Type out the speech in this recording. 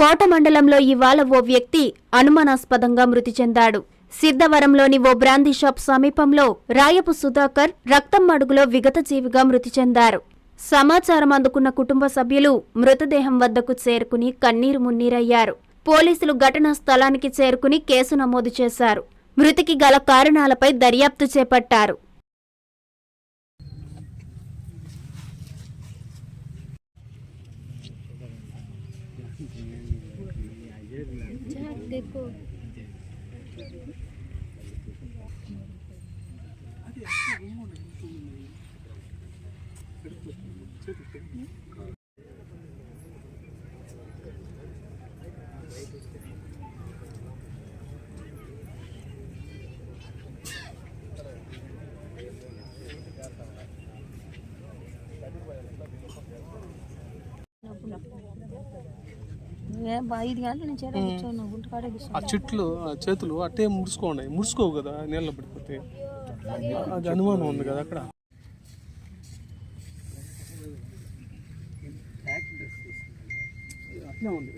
కోట మండలంలో ఇవాళ ఓ వ్యక్తి అనుమానాస్పదంగా మృతి చెందాడు. సిద్ధవరంలోని ఓ బ్రాందీ షాప్ సమీపంలో రాయపు సుధాకర్ రక్తం మడుగులో విగతజీవిగా మృతి చెందారు. సమాచారం అందుకున్న కుటుంబ సభ్యులు మృతదేహం వద్దకు చేరుకుని కన్నీరు మున్నీరయ్యారు. పోలీసులు ఘటనా స్థలానికి చేరుకుని కేసు నమోదు చేశారు. మృతికి గల కారణాలపై దర్యాప్తు చేపట్టారు. देखो। ఐదు గంటల నుంచి ఏడ కూర్చోను గుంట కాడే ఆ చెట్లు ఆ చేతులు అట్టే ముడుచుకోండి ముడుచుకోవు కదా నీళ్ళ పడిపోతే. అది అనుమానం ఉంది కదా అక్కడ. ఉంది.